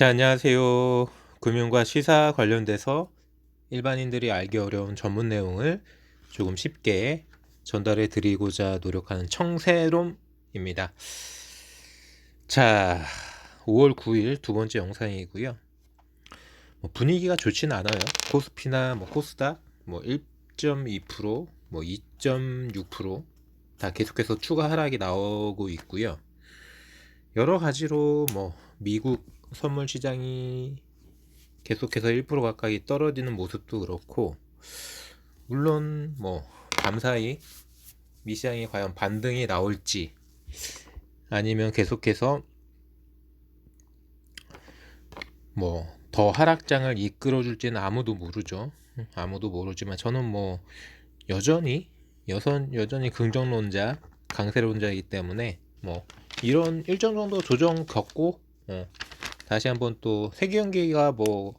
자, 안녕하세요. 금융과 시사 관련돼서 일반인들이 알기 어려운 전문 내용을 조금 쉽게 전달해 드리고자 노력하는 청새롬입니다. 자, 5월 9일 두 번째 영상이고요. 뭐 분위기가 좋지는 않아요. 코스피나 뭐 코스닥 뭐 1.2%, 뭐 2.6%다 계속해서 추가 하락이 나오고 있고요. 여러 가지로 뭐 미국 선물 시장이 계속해서 1% 가까이 떨어지는 모습도 그렇고 물론 뭐 밤사이 미시장이 과연 반등이 나올지 아니면 계속해서 뭐 더 하락장을 이끌어 줄지는 아무도 모르죠. 아무도 모르지만 저는 뭐 여전히 여선 여전히 긍정론자 강세론자이기 때문에 뭐 이런 일정 정도 조정 겪고 어, 다시 한번 또 세계 경기가 뭐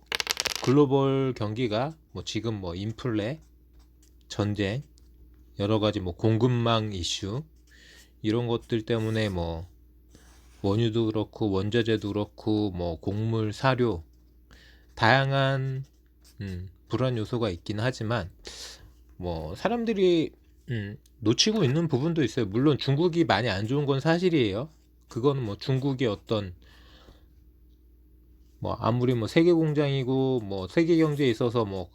글로벌 경기가 뭐 지금 뭐 인플레 전쟁 여러 가지 뭐 공급망 이슈 이런 것들 때문에 뭐 원유도 그렇고 원자재도 그렇고 뭐 곡물 사료 다양한 음, 불안 요소가 있긴 하지만 뭐 사람들이 음, 놓치고 있는 부분도 있어요. 물론 중국이 많이 안 좋은 건 사실이에요. 그거는 뭐 중국의 어떤 뭐 아무리 뭐 세계 공장이고 뭐 세계 경제에 있어서 뭐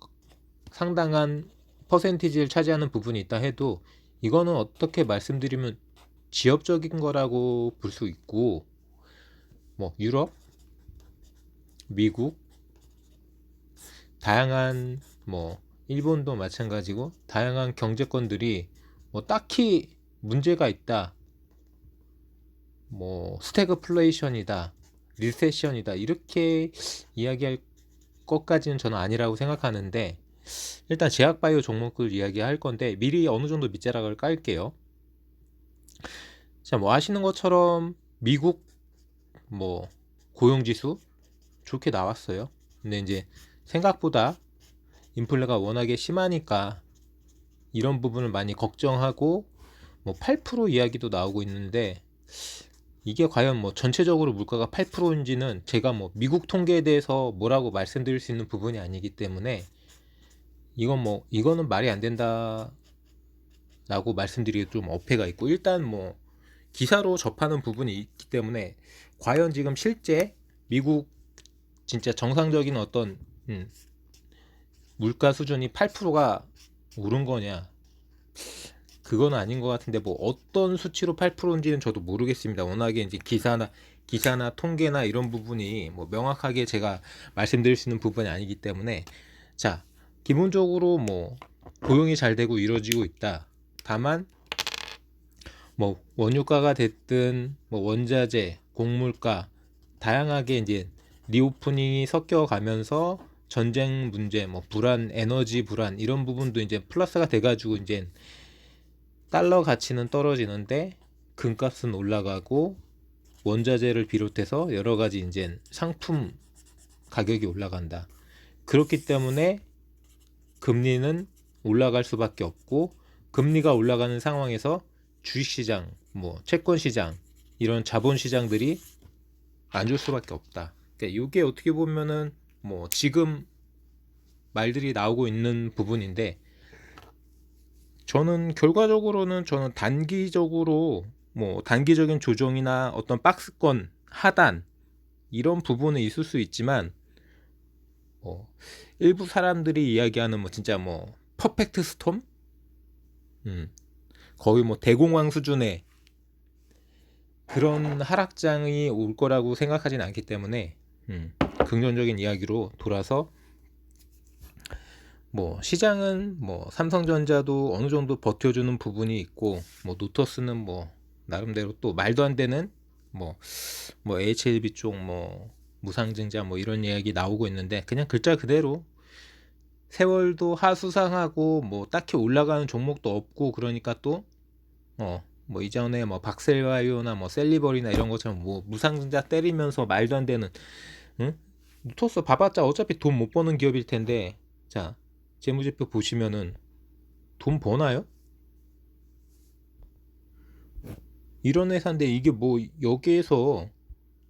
상당한 퍼센티지를 차지하는 부분이 있다 해도 이거는 어떻게 말씀드리면 지역적인 거라고 볼 수 있고 뭐 유럽, 미국 다양한 뭐 일본도 마찬가지고 다양한 경제권들이 뭐 딱히 문제가 있다. 뭐 스태그플레이션이다. 리세션이다. 이렇게 이야기할 것까지는 저는 아니라고 생각하는데 일단 제약바이오 종목을 이야기할 건데 미리 어느 정도 밑자락을 깔게요. 자, 뭐 아시는 것처럼 미국 뭐 고용지수 좋게 나왔어요. 근데 이제 생각보다 인플레가 워낙에 심하니까 이런 부분을 많이 걱정하고 뭐 8% 이야기도 나오고 있는데 이게 과연 뭐 전체적으로 물가가 8%인지는 제가 뭐 미국 통계에 대해서 뭐라고 말씀드릴 수 있는 부분이 아니기 때문에 이건 뭐 이거는 말이 안 된다라고 말씀드리기 좀 어폐가 있고 일단 뭐 기사로 접하는 부분이 있기 때문에 과연 지금 실제 미국 진짜 정상적인 어떤 음, 물가 수준이 8%가 오른 거냐 그건 아닌 것 같은데 뭐 어떤 수치로 8%인지는 저도 모르겠습니다. 워낙에 이제 기사나 기사나 통계나 이런 부분이 뭐 명확하게 제가 말씀드릴 수 있는 부분이 아니기 때문에 자 기본적으로 뭐 고용이 잘 되고 이루어지고 있다. 다만 뭐 원유가가 됐든 뭐 원자재, 곡물가 다양하게 이제 리오프닝이 섞여 가면서 전쟁 문제, 뭐 불안, 에너지 불안 이런 부분도 이제 플러스가 돼가지고 이제 달러 가치는 떨어지는데 금값은 올라가고 원자재를 비롯해서 여러 가지 이제 상품 가격이 올라간다. 그렇기 때문에 금리는 올라갈 수밖에 없고 금리가 올라가는 상황에서 주식시장, 뭐 채권시장 이런 자본시장들이 안 줄 수밖에 없다. 그러니까 이게 어떻게 보면은 뭐 지금 말들이 나오고 있는 부분인데 저는 결과적으로는 저는 단기적으로 뭐 단기적인 조정이나 어떤 박스권 하단 이런 부분은 있을 수 있지만 뭐 일부 사람들이 이야기하는 뭐 진짜 뭐 퍼펙트 스톰? 음 거의 뭐 대공황 수준의 그런 하락장이 올 거라고 생각하진 않기 때문에 음, 긍정적인 이야기로 돌아서 뭐 시장은 뭐 삼성전자도 어느 정도 버텨주는 부분이 있고 뭐 노터스는 뭐 나름대로 또 말도 안 되는 뭐뭐 뭐 HLB 쪽 뭐 무상증자 뭐 이런 이야기 나오고 있는데 그냥 글자 그대로 세월도 하수상하고 뭐 딱히 올라가는 종목도 없고 그러니까 또어 뭐 이전에 뭐 박셀바이오나 뭐 셀리버리나 이런 것처럼 뭐 무상증자 때리면서 말도 안 되는 응? 노터스 봐봤자 어차피 돈 못 버는 기업일 텐데 자 재무제표 보시면은 돈 버나요? 이런 회사인데 이게 뭐 여기에서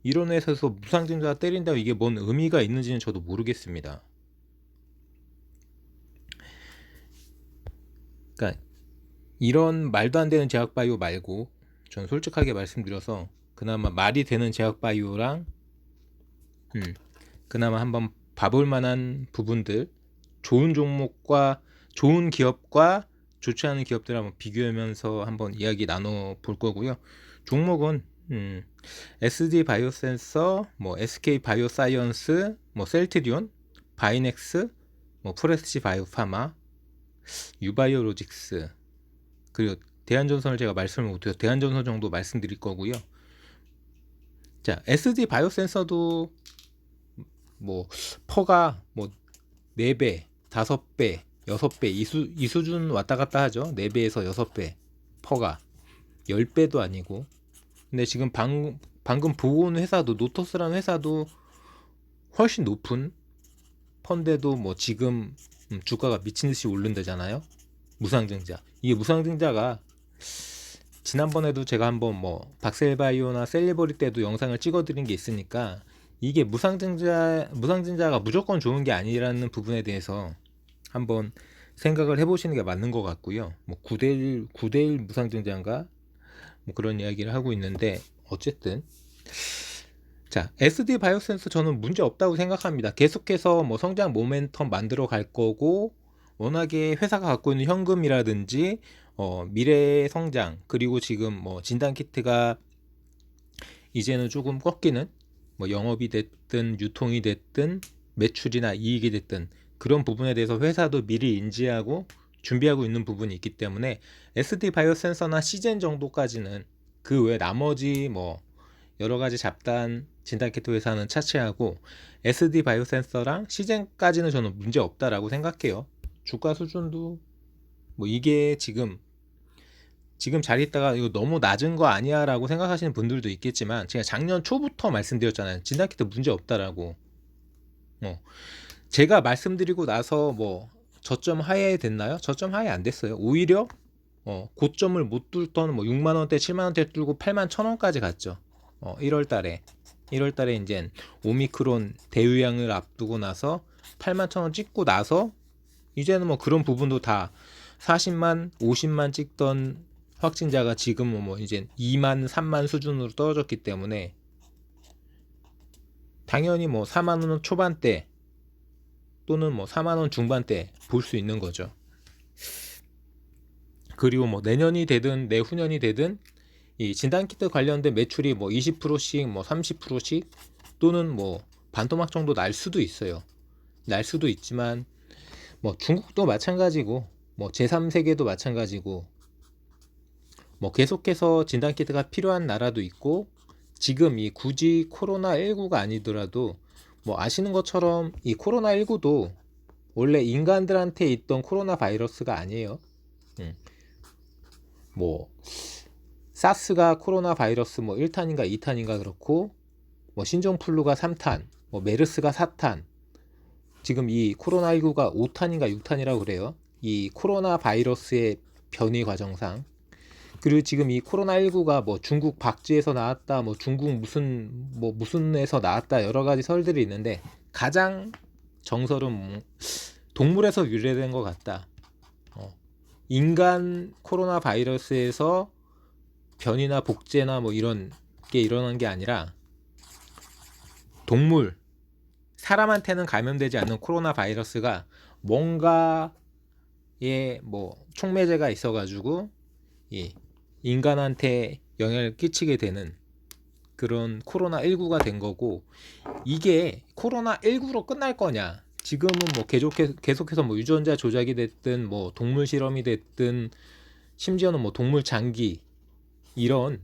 이런 회사에서 무상증자 때린다고 이게 뭔 의미가 있는지는 저도 모르겠습니다. 그러니까 이런 말도 안 되는 제약 바이오 말고 전 솔직하게 말씀드려서 그나마 말이 되는 제약 바이오랑 음, 그나마 한번 봐볼 만한 부분들 좋은 종목과 좋은 기업과 좋지 않은 기업들 한번 비교하면서 한번 이야기 나눠 볼 거고요. 종목은 음, SD 바이오센서, 뭐 SK 바이오사이언스, 뭐 셀트리온, 바이넥스, 뭐 프레스치 바이오파마, 유바이오로직스 그리고 대한전선을 제가 말씀을 못해서 대한전선 정도 말씀드릴 거고요. 자, SD 바이오센서도 뭐 퍼가 뭐 4배, 5배, 6배 이, 수, 이 수준 왔다 갔다 하죠. 4배에서 6배 퍼가 10배도 아니고 근데 지금 방, 방금 보고 온 회사도 노토스라는 회사도 훨씬 높은 펀데도 뭐 지금 음, 주가가 미친 듯이 오른다잖아요. 무상증자. 이게 무상증자가 지난번에도 제가 한번 뭐 박셀바이오나 셀리버리 때도 영상을 찍어드린 게 있으니까 이게 무상증자 무상증자가 무조건 좋은 게 아니라는 부분에 대해서 한번 생각을 해보시는 게 맞는 것 같고요. 뭐 9대1 9대1 무상증자인가 뭐 그런 이야기를 하고 있는데 어쨌든 자 SD 바이오센스 저는 문제 없다고 생각합니다. 계속해서 뭐 성장 모멘텀 만들어 갈 거고 워낙에 회사가 갖고 있는 현금이라든지 어, 미래 성장 그리고 지금 뭐 진단 키트가 이제는 조금 꺾이는 뭐 영업이 됐든 유통이 됐든 매출이나 이익이 됐든 그런 부분에 대해서 회사도 미리 인지하고 준비하고 있는 부분이 있기 때문에 SD 바이오 센서나 시젠 정도까지는 그 외 나머지 뭐 여러 가지 잡단 진단 키트 회사는 차치하고 SD 바이오 센서랑 시젠까지는 저는 문제 없다라고 생각해요. 주가 수준도 뭐 이게 지금 지금 잘 있다가 이거 너무 낮은 거 아니야라고 생각하시는 분들도 있겠지만 제가 작년 초부터 말씀드렸잖아요. 진단 키트 문제 없다라고. 어. 제가 말씀드리고 나서 뭐 저점 하에 됐나요? 저점 하에 안 됐어요. 오히려 어, 고점을 못 뚫던 뭐 6만 원대, 7만 원대 뚫고 8만 1천 원까지 갔죠. 어, 1월 달에 1월 달에 이제 오미크론 대유행을 앞두고 나서 8만 1천 원 찍고 나서 이제는 뭐 그런 부분도 다 40만, 50만 찍던 확진자가 지금은 뭐 이제 2만, 3만 수준으로 떨어졌기 때문에 당연히 뭐 4만 원 초반대 또는 뭐 4만 원 중반대 볼 수 있는 거죠. 그리고 뭐 내년이 되든 내후년이 되든 이 진단 키트 관련된 매출이 뭐 20%씩 뭐 30%씩 또는 뭐 반토막 정도 날 수도 있어요. 날 수도 있지만 뭐 중국도 마찬가지고 뭐 제3세계도 마찬가지고 뭐 계속해서 진단 키트가 필요한 나라도 있고 지금 이 굳이 코로나 19가 아니더라도 뭐 아시는 것처럼 이 코로나19도 원래 인간들한테 있던 코로나 바이러스가 아니에요. 음. 뭐 사스가 코로나 바이러스 뭐 1탄인가 2탄인가 그렇고 뭐 신종플루가 3탄, 뭐 메르스가 4탄. 지금 이 코로나19가 5탄인가 6탄이라고 그래요. 이 코로나 바이러스의 변이 과정상. 그리고 지금 이 코로나19가 뭐 중국 박쥐에서 나왔다, 뭐 중국 무슨 뭐 무슨에서 나왔다 여러 가지 설들이 있는데 가장 정설은 뭐 동물에서 유래된 것 같다. 어. 인간 코로나 바이러스에서 변이나 복제나 뭐 이런 게 일어난 게 아니라 동물 사람한테는 감염되지 않는 코로나 바이러스가 뭔가에 뭐 촉매제가 있어가지고 이 인간한테 영향을 끼치게 되는 그런 코로나19가 된 거고 이게 코로나19로 끝날 거냐? 지금은 뭐 계속해서, 뭐 유전자 조작이 됐든 뭐 동물 실험이 됐든 심지어는 뭐 동물 장기 이런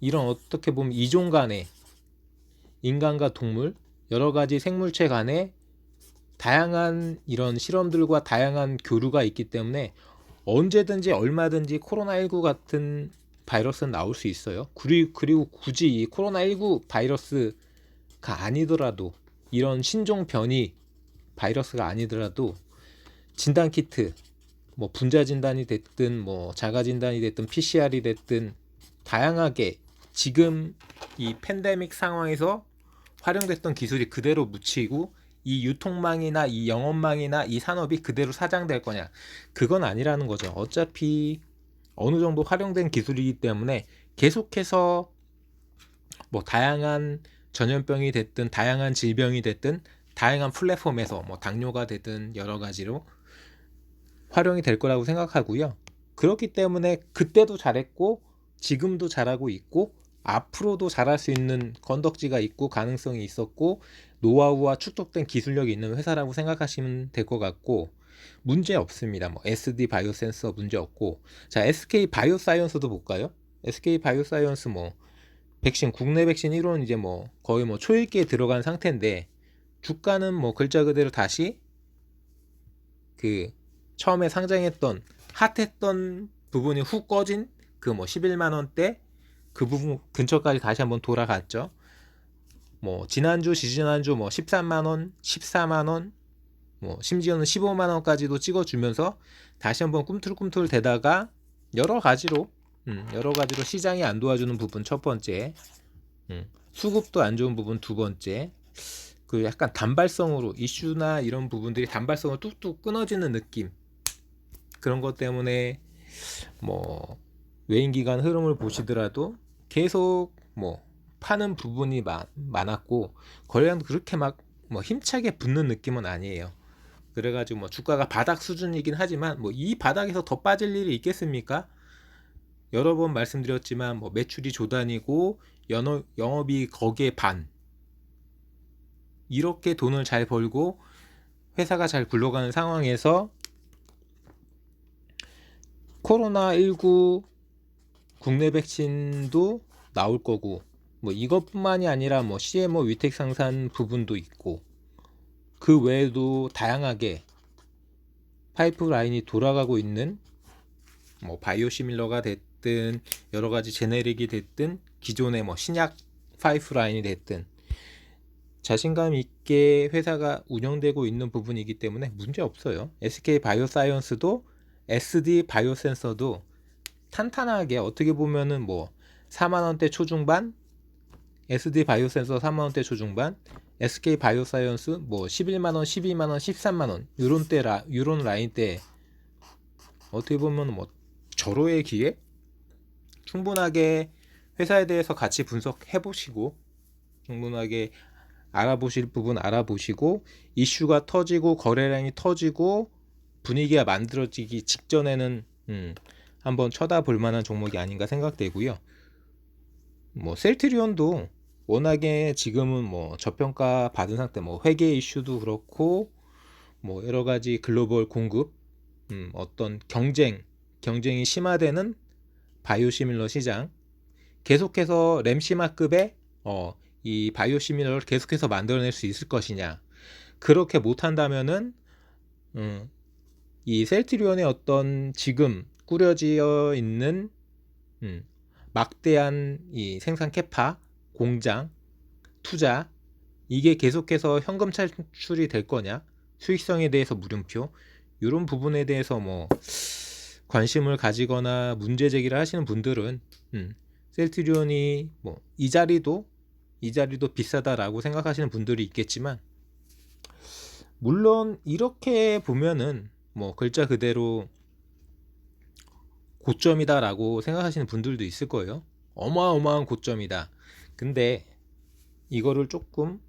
이런 어떻게 보면 이종 간의 인간과 동물 여러 가지 생물체 간의 다양한 이런 실험들과 다양한 교류가 있기 때문에 언제든지 얼마든지 코로나19 같은 바이러스는 나올 수 있어요. 그리고, 그리고 굳이 이 코로나19 바이러스가 아니더라도 이런 신종 변이 바이러스가 아니더라도 진단 키트 뭐 분자 진단이 됐든 뭐 자가 진단이 됐든 PCR이 됐든 다양하게 지금 이 팬데믹 상황에서 활용됐던 기술이 그대로 묻히고 이 유통망이나 이 영업망이나 이 산업이 그대로 사장될 거냐 그건 아니라는 거죠 어차피 어느 정도 활용된 기술이기 때문에 계속해서 뭐 다양한 전염병이 됐든 다양한 질병이 됐든 다양한 플랫폼에서 뭐 당뇨가 되든 여러 가지로 활용이 될 거라고 생각하고요. 그렇기 때문에 그때도 잘했고 지금도 잘하고 있고 앞으로도 잘할 수 있는 건덕지가 있고 가능성이 있었고 노하우와 축적된 기술력이 있는 회사라고 생각하시면 될 것 같고 문제 없습니다. 뭐 SD 바이오 센서 문제 없고 자 SK 바이오 사이언스도 볼까요? SK 바이오 사이언스 뭐 백신 국내 백신 1호는 이제 뭐 거의 뭐 초읽기에 들어간 상태인데 주가는 뭐 글자 그대로 다시 그 처음에 상장했던 핫했던 부분이 훅 꺼진 그 뭐 11만 원대 그 부분 근처까지 다시 한번 돌아갔죠. 뭐 지난주 지지난주 뭐 13만 원, 14만 원, 뭐 심지어는 15만 원까지도 찍어 주면서 다시 한번 꿈틀꿈틀 대다가 여러 가지로 음, 여러 가지로 시장이 안 도와주는 부분 첫 번째, 음, 수급도 안 좋은 부분 두 번째, 그 약간 단발성으로 이슈나 이런 부분들이 단발성으로 뚝뚝 끊어지는 느낌. 그런 것 때문에 뭐 외인 기간 흐름을 보시더라도 계속 뭐 파는 부분이 많, 많았고 거래량도 그렇게 막 뭐 힘차게 붙는 느낌은 아니에요. 그래가지고 뭐 주가가 바닥 수준이긴 하지만 뭐 이 바닥에서 더 빠질 일이 있겠습니까? 여러 번 말씀드렸지만 뭐 매출이 조단이고 영업, 영업이 거기에 반 이렇게 돈을 잘 벌고 회사가 잘 굴러가는 상황에서 코로나 19 국내 백신도 나올 거고 뭐 이것뿐만이 아니라 뭐 CMO 위택 상산 부분도 있고 그 외에도 다양하게 파이프라인이 돌아가고 있는 뭐 바이오시밀러가 됐든 여러 가지 제네릭이 됐든 기존의 뭐 신약 파이프라인이 됐든 자신감 있게 회사가 운영되고 있는 부분이기 때문에 문제 없어요. SK 바이오사이언스도 SD 바이오센서도 탄탄하게 어떻게 보면은 뭐 4만 원대 초중반, SD 바이오 센서 3만 원대 초중반, SK 바이오 사이언스 뭐 11만 원, 12만 원, 13만 원 요런 때 라 요런 라인 때 어떻게 보면 뭐 절호의 기회 충분하게 회사에 대해서 같이 분석해 보시고 충분하게 알아보실 부분 알아보시고 이슈가 터지고 거래량이 터지고 분위기가 만들어지기 직전에는 음, 한번 쳐다볼 만한 종목이 아닌가 생각되고요. 뭐 셀트리온도 워낙에 지금은 뭐 저평가 받은 상태, 뭐 회계 이슈도 그렇고 뭐 여러 가지 글로벌 공급, 음, 어떤 경쟁, 경쟁이 심화되는 바이오시밀러 시장, 계속해서 램시마급의 어, 이 바이오시밀러를 계속해서 만들어낼 수 있을 것이냐. 그렇게 못한다면은 음, 이 셀트리온의 어떤 지금 꾸려지어 있는 음, 막대한 이 생산 캐파, 공장, 투자 이게 계속해서 현금 차출이 될 거냐? 수익성에 대해서 물음표 이런 부분에 대해서 뭐 관심을 가지거나 문제 제기를 하시는 분들은 음, 셀트리온이 뭐 이 자리도 이 자리도 비싸다라고 생각하시는 분들이 있겠지만 물론 이렇게 보면은 뭐 글자 그대로 고점이다라고 생각하시는 분들도 있을 거예요. 어마어마한 고점이다. 근데 이거를 조금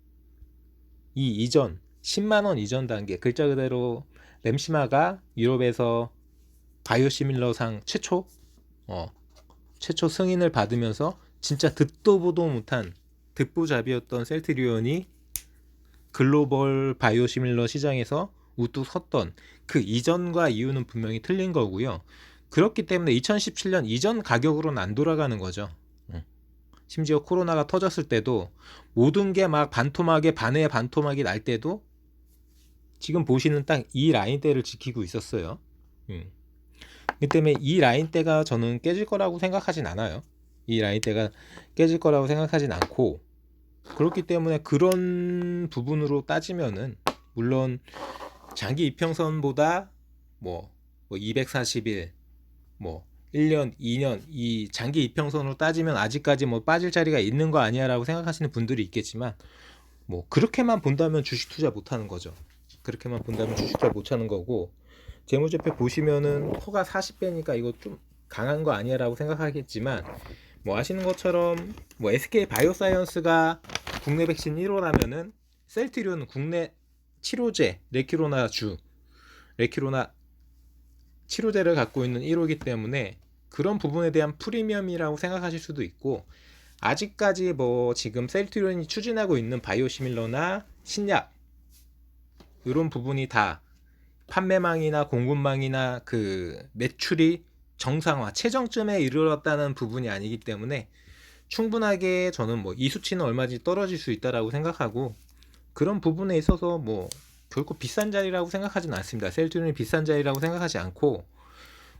이 이전 10만 원 이전 단계 글자 그대로 램시마가 유럽에서 바이오시밀러상 최초 어 최초 승인을 받으면서 진짜 듣도 보도 못한 듣보잡이었던 셀트리온이 글로벌 바이오시밀러 시장에서 우뚝 섰던 그 이전과 이유는 분명히 틀린 거고요. 그렇기 때문에 2017년 이전 가격으로는 안 돌아가는 거죠. 응. 심지어 코로나가 터졌을 때도 모든 게 막 반토막에 반에 반토막이 날 때도 지금 보시는 딱 이 라인대를 지키고 있었어요. 음. 그 때문에 이 라인대가 저는 깨질 거라고 생각하진 않아요. 이 라인대가 깨질 거라고 생각하진 않고 그렇기 때문에 그런 부분으로 따지면은 물론 장기 이평선보다 뭐, 뭐 240일 뭐 1년, 2년 이 장기 이평선으로 따지면 아직까지 뭐 빠질 자리가 있는 거 아니야라고 생각하시는 분들이 있겠지만 뭐 그렇게만 본다면 주식 투자 못 하는 거죠. 그렇게만 본다면 주식 투자 못 하는 거고 재무제표 보시면은 코가 40배니까 이거 좀 강한 거 아니야라고 생각하겠지만 뭐 아시는 것처럼 뭐 SK 바이오사이언스가 국내 백신 1호라면은 셀트리온은 국내 치료제 레키로나 주 레키로나 치료제를 갖고 있는 1호이기 때문에 그런 부분에 대한 프리미엄이라고 생각하실 수도 있고 아직까지 뭐 지금 셀트리온이 추진하고 있는 바이오시밀러나 신약 이런 부분이 다 판매망이나 공급망이나 그 매출이 정상화 최정점에 이르렀다는 부분이 아니기 때문에 충분하게 저는 뭐 이 수치는 얼마든지 떨어질 수 있다라고 생각하고 그런 부분에 있어서 뭐 결코 비싼 자리라고 생각하지는 않습니다. 셀트리온이 비싼 자리라고 생각하지 않고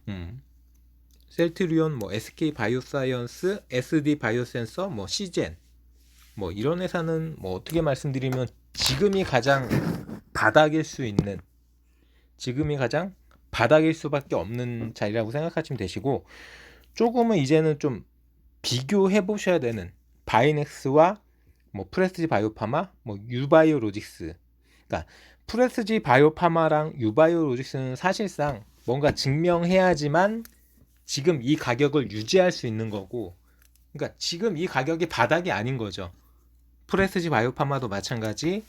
음, 셀트리온, 뭐 SK 바이오사이언스, SD 바이오센서, 뭐 시젠 뭐 이런 회사는 뭐 어떻게 말씀드리면 지금이 가장 바닥일 수 있는 지금이 가장 바닥일 수밖에 없는 자리라고 생각하시면 되시고 조금은 이제는 좀 비교해 보셔야 되는 바이넥스와 뭐 프레스지 바이오파마, 뭐 유바이오 로직스. 그러니까 프레스지 바이오파마랑 유바이오 로직스는 사실상 뭔가 증명해야지만 지금 이 가격을 유지할 수 있는 거고 그러니까 지금 이 가격이 바닥이 아닌 거죠. 프레스지 바이오파마도 마찬가지,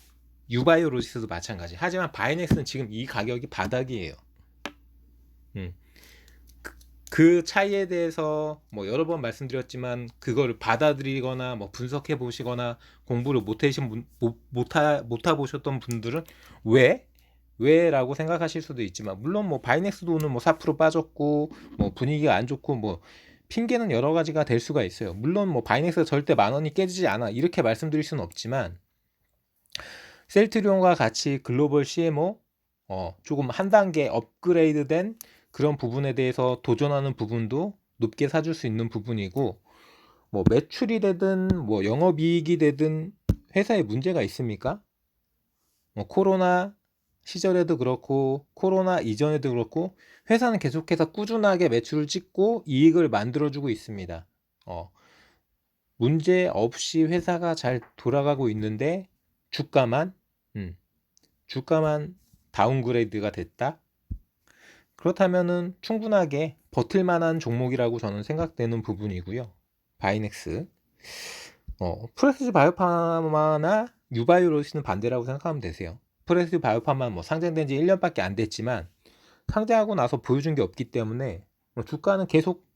유바이오 로직스도 마찬가지. 하지만 바이넥스는 지금 이 가격이 바닥이에요. 음. 그, 그 차이에 대해서 뭐 여러 번 말씀드렸지만 그거를 받아들이거나 뭐 분석해 보시거나 공부를 못 하신 분, 못, 못, 하, 못 해보셨던 분들은 왜? 왜라고 생각하실 수도 있지만 물론 뭐 바이넥스도 오늘 뭐 4% 빠졌고 뭐 분위기가 안 좋고 뭐 핑계는 여러 가지가 될 수가 있어요. 물론 뭐 바이넥스가 절대 만 원이 깨지지 않아 이렇게 말씀드릴 수는 없지만 셀트리온과 같이 글로벌 CMO 어, 조금 한 단계 업그레이드된 그런 부분에 대해서 도전하는 부분도 높게 사줄 수 있는 부분이고 뭐 매출이 되든 뭐 영업이익이 되든 회사에 문제가 있습니까? 뭐 코로나 시절에도 그렇고 코로나 이전에도 그렇고 회사는 계속해서 꾸준하게 매출을 찍고 이익을 만들어주고 있습니다. 어, 문제 없이 회사가 잘 돌아가고 있는데 주가만 음, 주가만 다운그레이드가 됐다. 그렇다면은 충분하게 버틸 만한 종목이라고 저는 생각되는 부분이고요. 바이넥스. 어, 프레스지 바이오파마나 유바이오로시는 반대라고 생각하면 되세요. 프레스지 바이오파마 뭐 상장된 지 1년밖에 안 됐지만 상장하고 나서 보여준 게 없기 때문에 뭐 주가는 계속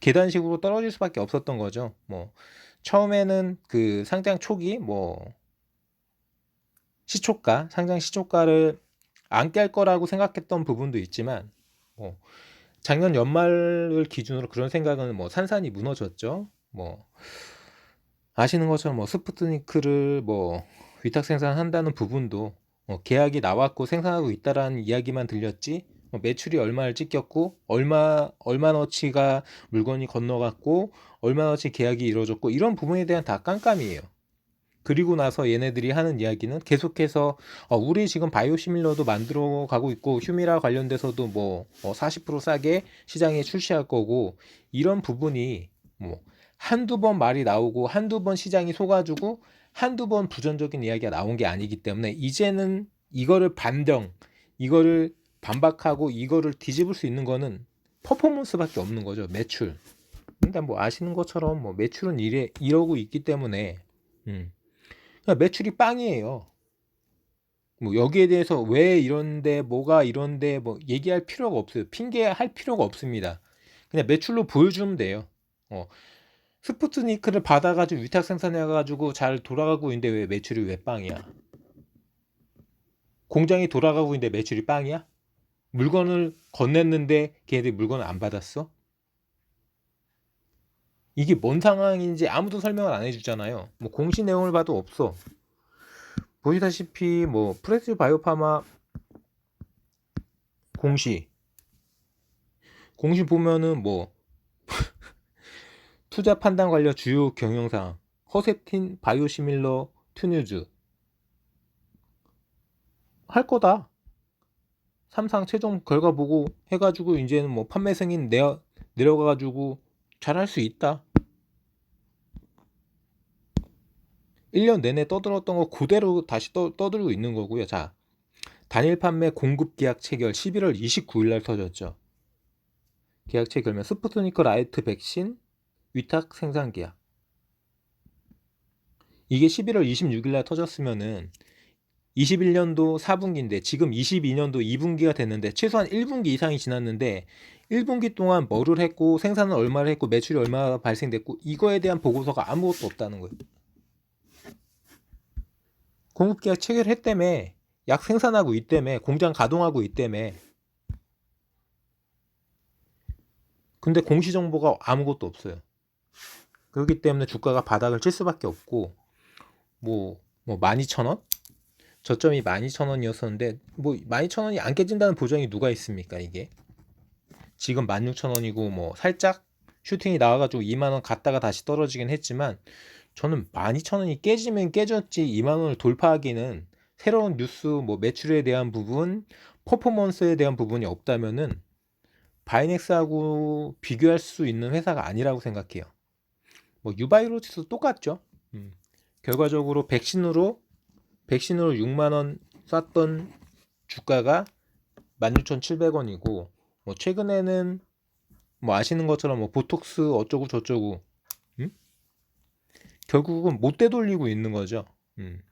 계단식으로 떨어질 수밖에 없었던 거죠. 뭐 처음에는 그 상장 초기 뭐 시초가, 상장 시초가를 안 깰 거라고 생각했던 부분도 있지만 뭐 작년 연말을 기준으로 그런 생각은 뭐 산산이 무너졌죠. 뭐 아시는 것처럼 뭐 스푸트니크를 뭐 위탁 생산한다는 부분도 뭐 계약이 나왔고 생산하고 있다라는 이야기만 들렸지 뭐 매출이 얼마를 찍혔고 얼마 얼마너치가 물건이 건너갔고 얼마너치 계약이 이루어졌고 이런 부분에 대한 다 깜깜이에요. 그리고 나서 얘네들이 하는 이야기는 계속해서 어, 우리 지금 바이오시밀러도 만들어 가고 있고 휴미라 관련돼서도 뭐 어, 40% 싸게 시장에 출시할 거고 이런 부분이 뭐 한두 번 말이 나오고 한두 번 시장이 속아주고 한두 번 부정적인 이야기가 나온 게 아니기 때문에 이제는 이거를 반등 이거를 반박하고 이거를 뒤집을 수 있는 거는 퍼포먼스밖에 없는 거죠 매출 근데 뭐 아시는 것처럼 뭐 매출은 이래 이러고 있기 때문에 음. 그러니까 매출이 빵이에요. 뭐 여기에 대해서 왜 이런데 뭐가 이런데 뭐 얘기할 필요가 없어요. 핑계할 필요가 없습니다. 그냥 매출로 보여주면 돼요. 어. 스푸트니크를 받아가지고 위탁 생산해가지고 잘 돌아가고 있는데 왜 매출이 왜 빵이야? 공장이 돌아가고 있는데 매출이 빵이야? 물건을 건넸는데 걔네들 물건을 안 받았어? 이게 뭔 상황인지 아무도 설명을 안 해주잖아요. 뭐 공시 내용을 봐도 없어. 보시다시피 뭐 프레스 바이오파마 공시 공시 보면은 뭐 투자 판단 관련 주요 경영상 허셉틴 바이오시밀러 투뉴즈 할 거다. 삼상 최종 결과 보고 해가지고 이제는 뭐 판매 승인 내어 내려가가지고 잘할 수 있다. 1년 내내 떠들었던 거 그대로 다시 떠, 떠들고 있는 거고요. 자, 단일 판매 공급 계약 체결 11월 29일 날 터졌죠. 계약 체결면 스푸트니크 라이트 백신 위탁 생산 계약. 이게 11월 26일 날 터졌으면은 21년도 4분기인데 지금 22년도 2분기가 됐는데 최소한 1분기 이상이 지났는데 1분기 동안 뭐를 했고 생산은 얼마를 했고 매출이 얼마나 발생됐고 이거에 대한 보고서가 아무것도 없다는 거예요. 공급계약 체결했다며 약 생산하고 있다며 공장 가동하고 있다며 근데 공시정보가 아무것도 없어요. 그렇기 때문에 주가가 바닥을 칠 수밖에 없고 뭐, 뭐 12,000원? 저점이 12,000원이었었는데 뭐 12,000원이 안 깨진다는 보장이 누가 있습니까 이게 지금 16,000원이고 뭐 살짝 슈팅이 나와가지고 2만 원 갔다가 다시 떨어지긴 했지만 저는 12,000원이 깨지면 깨졌지 2만 원을 돌파하기는 새로운 뉴스 뭐 매출에 대한 부분 퍼포먼스에 대한 부분이 없다면은 바이넥스하고 비교할 수 있는 회사가 아니라고 생각해요 뭐 유바이로직스도 똑같죠 음. 결과적으로 백신으로 백신으로 6만 원 쐈던 주가가 16,700원이고 뭐 최근에는 뭐 아시는 것처럼 뭐 보톡스 어쩌고 저쩌고 음? 결국은 못 되돌리고 있는 거죠. 음.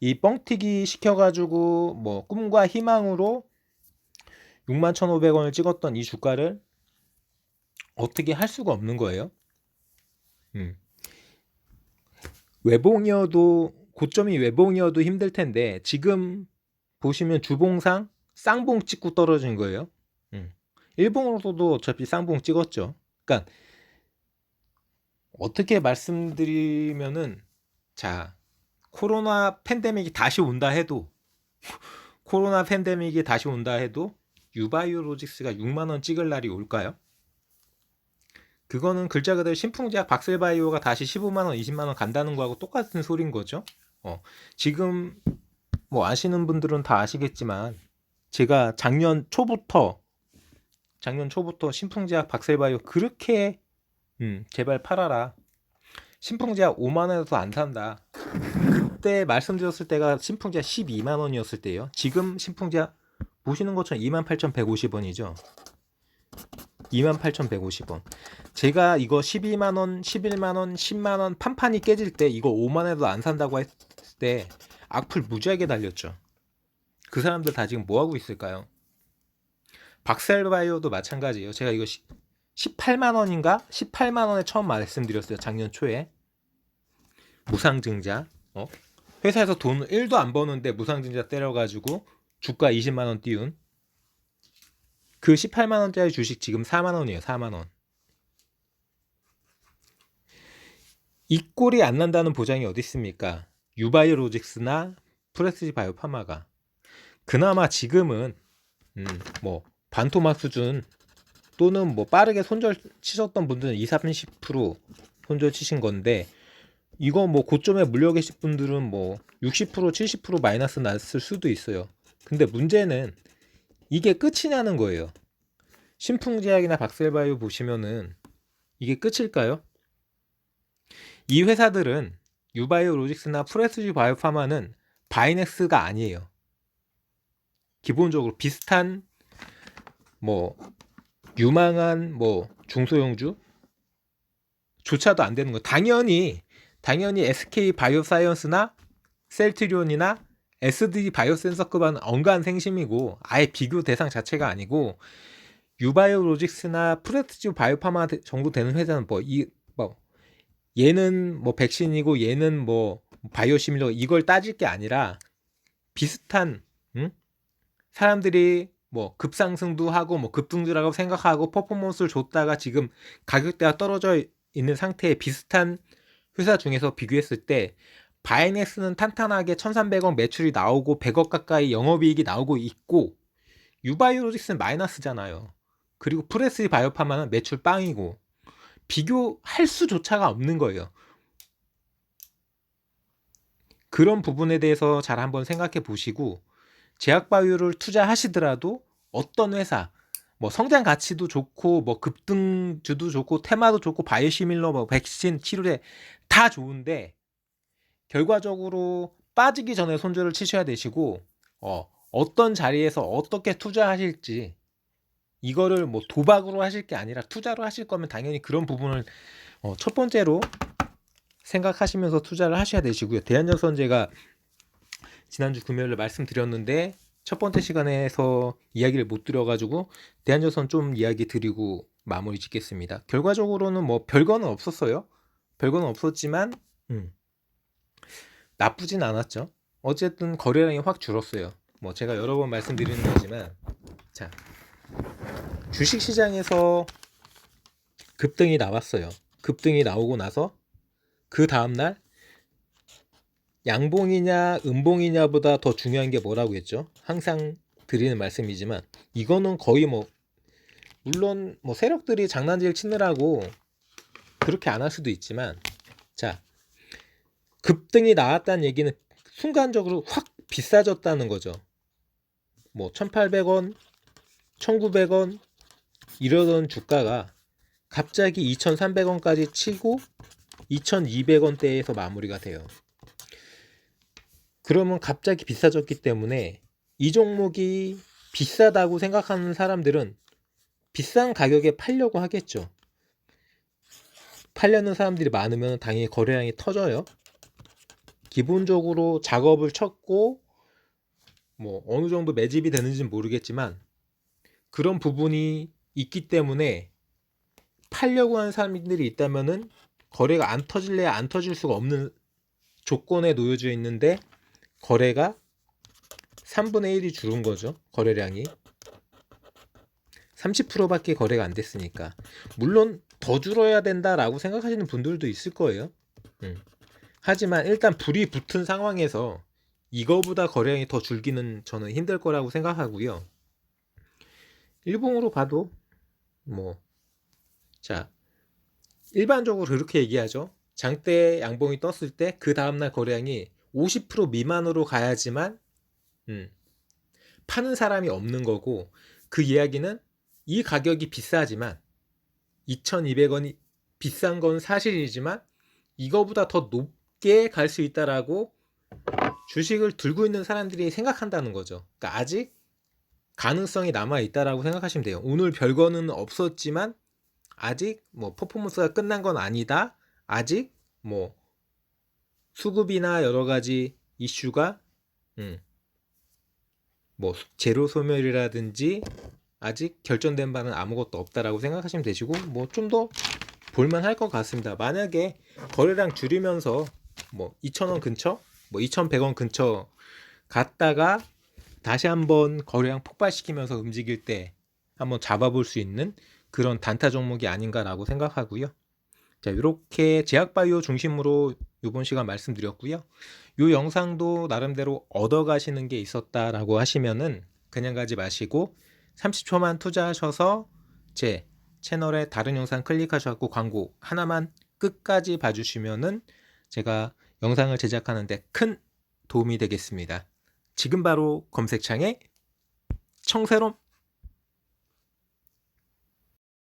이 뻥튀기 시켜가지고 뭐 꿈과 희망으로 61,500원을 찍었던 이 주가를 어떻게 할 수가 없는 거예요. 음. 외봉이어도 고점이 외봉이어도 힘들 텐데 지금 보시면 주봉상 쌍봉 찍고 떨어진 거예요. 음. 일봉으로도 어차피 쌍봉 찍었죠. 그러니까 어떻게 말씀드리면은 자 코로나 팬데믹이 다시 온다 해도 코로나 팬데믹이 다시 온다 해도 유바이오로직스가 6만 원 찍을 날이 올까요? 그거는 글자 그대로 신풍제약 박셀바이오가 다시 15만 원, 20만 원 간다는 거하고 똑같은 소린 거죠. 어, 지금 뭐 아시는 분들은 다 아시겠지만 제가 작년 초부터 작년 초부터 신풍제약 박셀바이오 그렇게 음, 제발 팔아라. 신풍제약 5만 원에서 안 산다. 그때 말씀드렸을 때가 신풍제약 12만 원이었을 때예요. 지금 신풍제약 보시는 것처럼 28,150원이죠. 28,150원. 제가 이거 12만 원, 11만 원, 10만 원 판판이 깨질 때 이거 5만 원에도 안 산다고 했을 때 악플 무지하게 달렸죠. 그 사람들 다 지금 뭐 하고 있을까요? 박셀바이오도 마찬가지예요. 제가 이거 18만 원인가? 18만 원에 처음 말씀드렸어요. 작년 초에. 무상증자. 어? 회사에서 돈 1도 안 버는데 무상증자 때려가지고 주가 20만 원 띄운 그 18만 원짜리 주식 지금 4만 원이에요. 4만 원. 이 꼴이 안 난다는 보장이 어디 있습니까? 유바이오로직스나 프레스지 바이오파마가 그나마 지금은 음, 뭐 반토막 수준 또는 뭐 빠르게 손절 치셨던 분들은 20, 30% 손절 치신 건데 이거 뭐 고점에 물려 계신 분들은 뭐 60% 70% 마이너스 났을 수도 있어요. 근데 문제는 이게 끝이냐는 거예요. 신풍제약이나 박셀바이오 보시면은 이게 끝일까요? 이 회사들은 유바이오 로직스나 프레스지 바이오파마는 바이넥스가 아니에요. 기본적으로 비슷한 뭐 유망한 뭐 중소형주 조차도 안 되는 거. 당연히 당연히 SK 바이오사이언스나 셀트리온이나 SD 바이오센서급은 언가한 생심이고 아예 비교 대상 자체가 아니고 유바이오로직스나 프레스지 바이오파마 정도 되는 회사는 뭐 이 뭐 얘는 뭐 백신이고 얘는 뭐 바이오시밀러 이걸 따질 게 아니라 비슷한 응? 사람들이 뭐 급상승도 하고 뭐 급등주라고 생각하고 퍼포먼스를 줬다가 지금 가격대가 떨어져 있는 상태에 비슷한 회사 중에서 비교했을 때 바이넥스는 탄탄하게 1,300억 매출이 나오고 100억 가까이 영업이익이 나오고 있고 유바이오로직스는 마이너스잖아요. 그리고 프레스 바이오파마는 매출 빵이고 비교할 수조차가 없는 거예요. 그런 부분에 대해서 잘 한번 생각해 보시고 제약바이오를 투자하시더라도 어떤 회사 뭐 성장 가치도 좋고 뭐 급등주도 좋고 테마도 좋고 바이오시밀러 뭐 백신 치료제 다 좋은데 결과적으로 빠지기 전에 손절을 치셔야 되시고 어, 어떤 자리에서 어떻게 투자하실지 이거를 뭐 도박으로 하실 게 아니라 투자로 하실 거면 당연히 그런 부분을 어, 첫 번째로 생각하시면서 투자를 하셔야 되시고요. 대한적선 제가 지난주 금요일에 말씀드렸는데 첫 번째 시간에서 이야기를 못 드려가지고 대한적선 좀 이야기 드리고 마무리 짓겠습니다. 결과적으로는 뭐 별거는 없었어요. 별거는 없었지만 음, 나쁘진 않았죠. 어쨌든 거래량이 확 줄었어요. 뭐 제가 여러 번 말씀드리는 거지만 자 주식 시장에서 급등이 나왔어요. 급등이 나오고 나서 그 다음 날 양봉이냐 음봉이냐보다 더 중요한 게 뭐라고 했죠? 항상 드리는 말씀이지만 이거는 거의 뭐 물론 뭐 세력들이 장난질 치느라고 그렇게 안 할 수도 있지만 자 급등이 나왔다는 얘기는 순간적으로 확 비싸졌다는 거죠. 뭐 1,800원, 1,900원 이러던 주가가 갑자기 2,300원까지 치고 2,200원대에서 마무리가 돼요. 그러면 갑자기 비싸졌기 때문에 이 종목이 비싸다고 생각하는 사람들은 비싼 가격에 팔려고 하겠죠. 팔려는 사람들이 많으면 당연히 거래량이 터져요. 기본적으로 작업을 쳤고 뭐 어느 정도 매집이 되는지는 모르겠지만 그런 부분이 있기 때문에 팔려고 하는 사람들이 있다면은 거래가 안 터질래야 안 터질 수가 없는 조건에 놓여져 있는데 거래가 3분의 1이 줄은 거죠. 거래량이 30%밖에 거래가 안 됐으니까 물론 더 줄어야 된다라고 생각하시는 분들도 있을 거예요. 음. 하지만 일단 불이 붙은 상황에서 이거보다 거래량이 더 줄기는 저는 힘들 거라고 생각하고요. 일봉으로 봐도 뭐 자, 일반적으로 그렇게 얘기하죠. 장대 양봉이 떴을 때 그 다음날 거래량이 50% 미만으로 가야지만 음, 파는 사람이 없는 거고 그 이야기는 이 가격이 비싸지만 2,200원이 비싼 건 사실이지만 이거보다 더 높게 갈 수 있다라고 주식을 들고 있는 사람들이 생각한다는 거죠. 그러니까 아직 가능성이 남아 있다라고 생각하시면 돼요. 오늘 별거는 없었지만 아직 뭐 퍼포먼스가 끝난 건 아니다. 아직 뭐 수급이나 여러 가지 이슈가 음, 뭐 제로 소멸이라든지 아직 결정된 바는 아무것도 없다라고 생각하시면 되시고 뭐 좀 더 볼만 할 것 같습니다. 만약에 거래량 줄이면서 뭐 2,000원 근처, 뭐 2,100원 근처 갔다가 다시 한번 거래량 폭발시키면서 움직일 때 한번 잡아볼 수 있는 그런 단타 종목이 아닌가라고 생각하고요. 자, 이렇게 제약바이오 중심으로 이번 시간 말씀드렸고요. 이 영상도 나름대로 얻어가시는 게 있었다라고 하시면은 그냥 가지 마시고 30초만 투자하셔서 제 채널에 다른 영상 클릭하셔서 광고 하나만 끝까지 봐주시면은 제가 영상을 제작하는데 큰 도움이 되겠습니다. 지금 바로 검색창에 청새롬